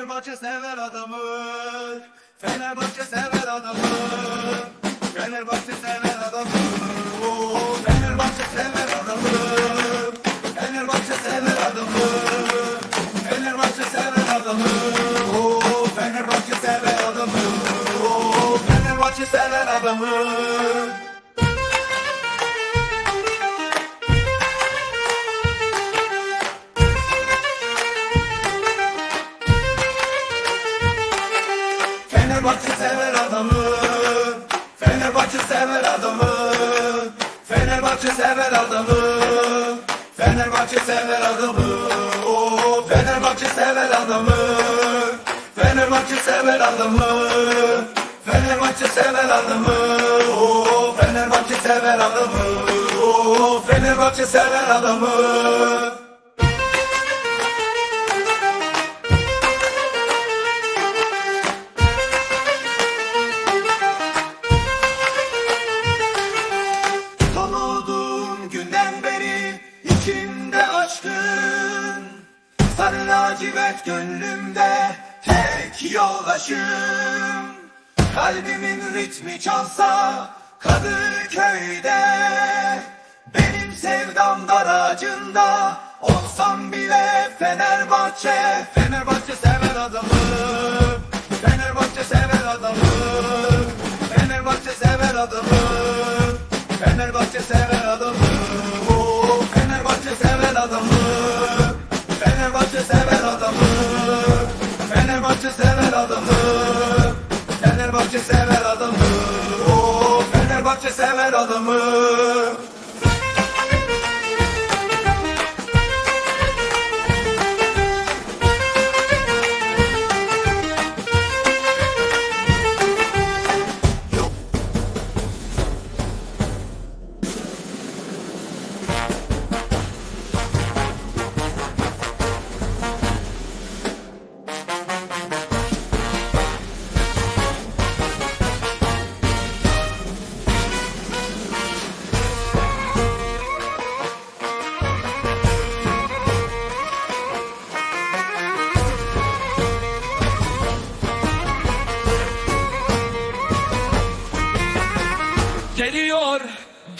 Fenerbahçe sever adamı. Fenerbahçe sever adamı. Fenerbahçe sever adamı. Oo, Fenerbahçe sever adamı. Fenerbahçe sever adamı. Fenerbahçe sever adamı. Oo, Fenerbahçe sever adamı. Oo, Fenerbahçe sever adamı sever adamı. Fenerbahçe sever adamı. Fenerbahçe sever adamı. Oo, Fenerbahçe sever adamı. Fenerbahçe sever adamı. Fenerbahçe sever adamı. Oo, Fenerbahçe sever adamı. Oo, Fenerbahçe sever adamı aşkın Sarı lacivert gönlümde tek yoldaşım. Kalbimin ritmi çalsa Kadıköy'de Benim sevdam daracında Olsam bile Fenerbahçe Fenerbahçe sever adamı. Fenerbahçe sever adamı. Fenerbahçe sever adamı. Fenerbahçe sever adamı. Sever adamı. Fenerbahçe sever adamı. Fenerbahçe sever adamı. Fenerbahçe sever adamı. Oo, Fenerbahçe sever adamı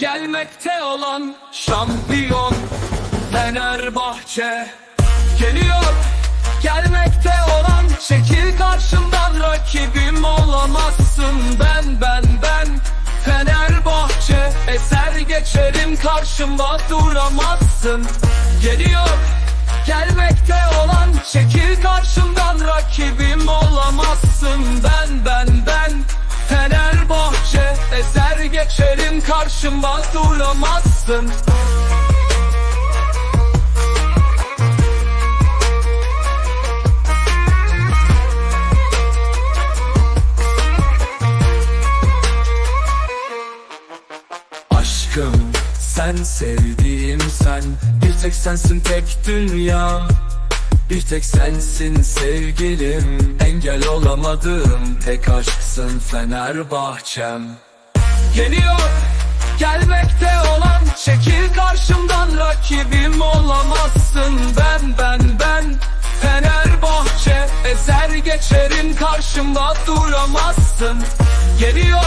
gelmekte olan şampiyon Fenerbahçe Geliyor. Gelmekte olan çekil karşımdan rakibim olamazsın. Ben ben ben Fenerbahçe eser geçerim karşımda duramazsın. Geliyor. Gelmekte olan çekil karşımdan rakibim olamazsın. Ben ben ben Fenerbahçe geçerim karşımda duramazsın. Aşkım sen sevdiğim sen. Bir tek sensin tek dünya. Bir tek sensin sevgilim. Engel olamadığım tek aşksın Fenerbahçem Geliyor. Gelmekte olan Çekil karşımdan rakibim olamazsın. Ben ben ben Fenerbahçe Ezer geçerim karşımda duramazsın. Geliyor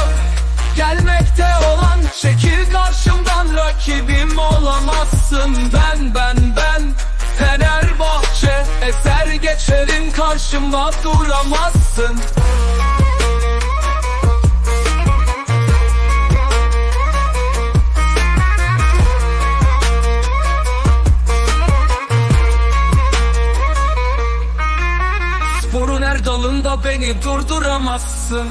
gelmekte olan Çekil karşımdan rakibim olamazsın. Ben ben ben Fenerbahçe Eser geçerim karşımda duramazsın beni durduramazsın